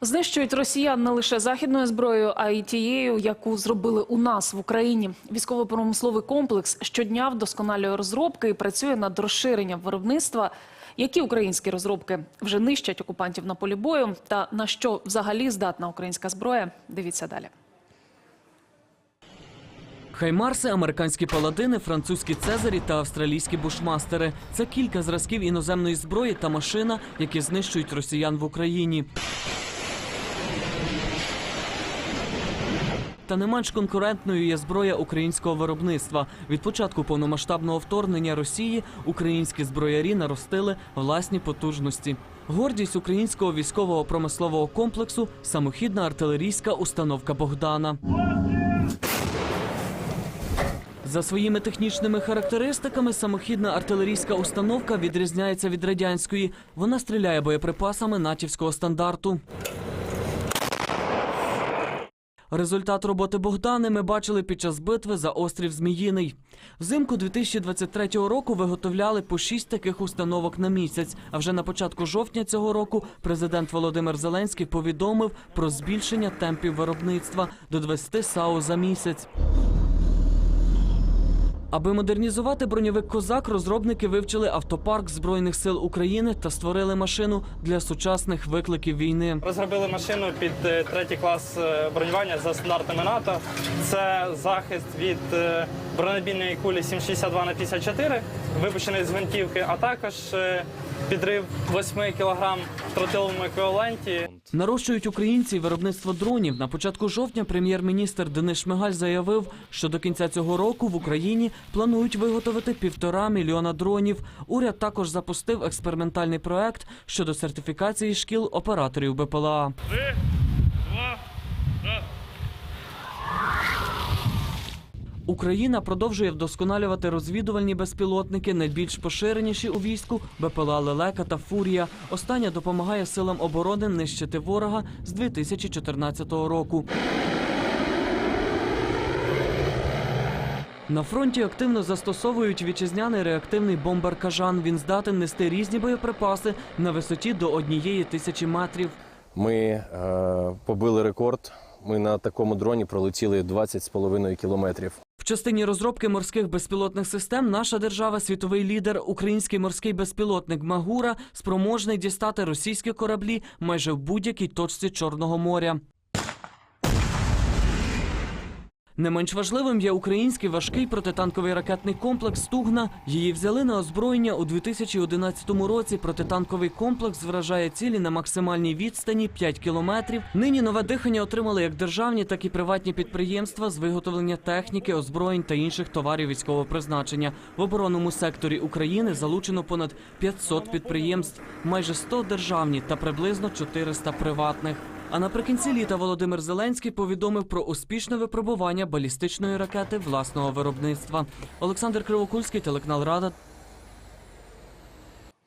Знищують росіян не лише західною зброєю, а й тією, яку зробили у нас в Україні. Військово-промисловий комплекс щодня вдосконалює розробки і працює над розширенням виробництва. Які українські розробки вже нищать окупантів на полі бою, та на що взагалі здатна українська зброя? Дивіться далі. Хаймарси, американські паладини, французькі цезарі та австралійські бушмастери це кілька зразків іноземної зброї та машина, які знищують росіян в Україні. Та не менш конкурентною є зброя українського виробництва. Від початку повномасштабного вторгнення Росії українські зброярі наростили власні потужності. Гордість українського військового промислового комплексу самохідна артилерійська установка Богдана. За своїми технічними характеристиками самохідна артилерійська установка відрізняється від радянської. Вона стріляє боєприпасами натівського стандарту. Результат роботи Богдани ми бачили під час битви за острів Зміїний. Взимку 2023 року виготовляли по шість таких установок на місяць. А вже на початку жовтня цього року президент Володимир Зеленський повідомив про збільшення темпів виробництва до 20 САУ за місяць. Аби модернізувати броньовик Козак, розробники вивчили автопарк Збройних сил України та створили машину для сучасних викликів війни. Розробили машину під е, третій клас е, бронювання за стандартами НАТО. Це захист від е, бронебійної кулі 762 на 54, випущений з гвинтівки, а також підрив 8 кг в тротиловому еквіваленті. Нарощують українці виробництво дронів. На початку жовтня прем'єр-міністр Денис Шмигаль заявив, що до кінця цього року в Україні планують виготовити півтора мільйона дронів. Уряд також запустив експериментальний проект щодо сертифікації шкіл операторів БПЛА. Україна продовжує вдосконалювати розвідувальні безпілотники, найбільш поширеніші у війську БПЛА Лелека та Фурія. Остання допомагає силам оборони нищити ворога з 2014 року. На фронті активно застосовують вітчизняний реактивний бомбар Кажан. Він здатен нести різні боєприпаси на висоті до однієї тисячі метрів. Ми е, побили рекорд. Ми на такому дроні пролетіли 20,5 кілометрів. Частині розробки морських безпілотних систем наша держава світовий лідер. Український морський безпілотник Магура спроможний дістати російські кораблі майже в будь-якій точці Чорного моря. Не менш важливим є український важкий протитанковий ракетний комплекс Стугна. Її взяли на озброєння у 2011 році. Протитанковий комплекс вражає цілі на максимальній відстані 5 кілометрів. Нині нове дихання отримали як державні, так і приватні підприємства з виготовлення техніки, озброєнь та інших товарів військового призначення. В оборонному секторі України залучено понад 500 підприємств, майже 100 державні та приблизно 400 приватних. А наприкінці літа Володимир Зеленський повідомив про успішне випробування балістичної ракети власного виробництва. Олександр Кривокульський, телеканал Рада,